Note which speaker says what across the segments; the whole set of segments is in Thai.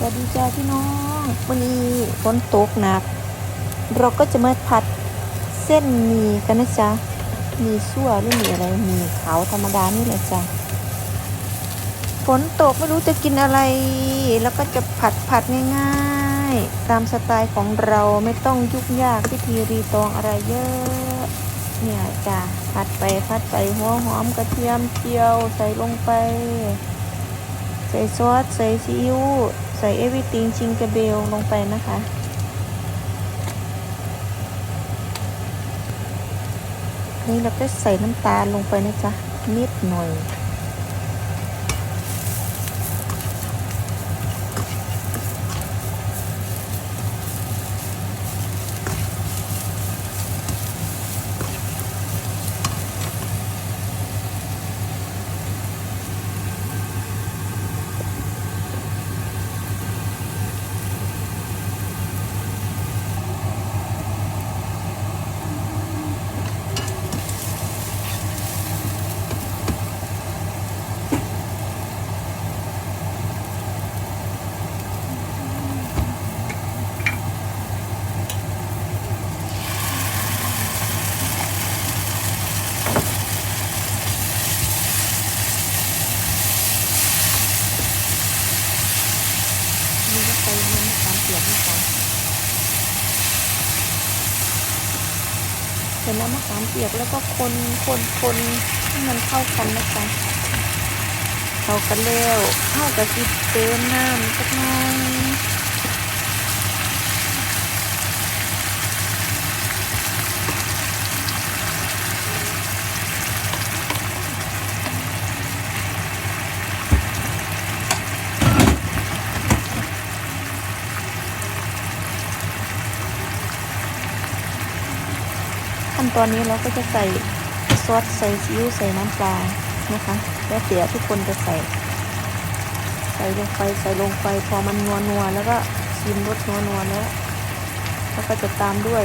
Speaker 1: สวัสดีจ้าพี่น้อง วันนี้ฝนตกหนัก เราก็จะมาผัดเส้นหมี่กันนะจ๊ะ มีซั่วหรือมีอะไร มีขาวธรรมดานี่แหละจ้ะฝนตกไม่รู้จะกินอะไร แล้วก็จะผัดผัดง่ายๆ ตามสไตล์ของเราไม่ต้องยุ่งยากพิธีรีตองอะไรเยอะ เนี่ยจ้ะผัดไปผัดไปหัวหอมกระเทียมเจียวใส่ลงไป ใส่ซอสใส่ซีอิ๊ว ใส่เอวิติงชิงกระเบลลงไปนะคะ นี่เราก็ใส่น้ำตาลลงไปนะจ๊ะนิดหน่อย นี่ก็ใส่น้ำตาลเปียกนะคะใส่น้ำมะขามเปียกแล้วก็คนคนคนให้มันเข้ากันนะคะเข้ากันแล้วเข้ากับสิเติมน้ำสักหน่อย ตอนนี้เราก็จะใส่ซอสใส่ซีอิ๊วใส่น้ำปลานะคะ แล้วเดี๋ยวทุกคนจะใส่ ใส่ลงไปใส่ลงไปพอมันนัวนัวแล้วก็ชิมรสนัวนัวแล้วแล้วก็จะตามด้วย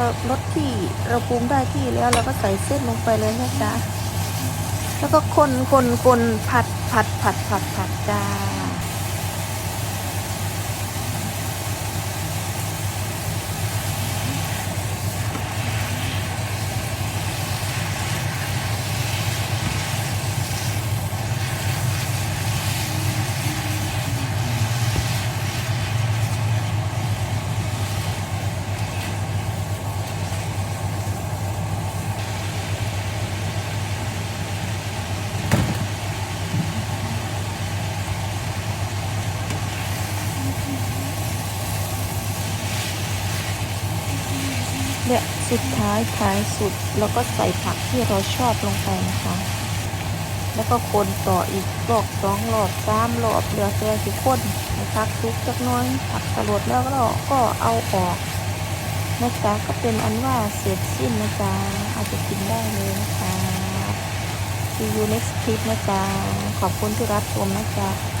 Speaker 1: รารสที่เราปรุงได้ที่แล้วเราก็ใส่เส้นลงไปเลยนะจ๊ะแล้วก็คนคนคนผัดผัดผัดผัดผัดจ้า และสุดท้ายท้ายสุดเราก็ใส่ผักที่เราชอบลงไปนะคะ แล้วก็คนต่ออีกรอบสองรอบสามรอบเหลือแต่สิคนให้ผักสุกจักน้อยผักสลดแล้วก็ก็เอาออกนะจ๊ะก็เป็นอันว่าเสร็จสิ้นนะจ๊ะอาไปกินได้เลยนะคะ See you next clip นะจ๊ะขอบคุณที่รับชมนะจ๊ะ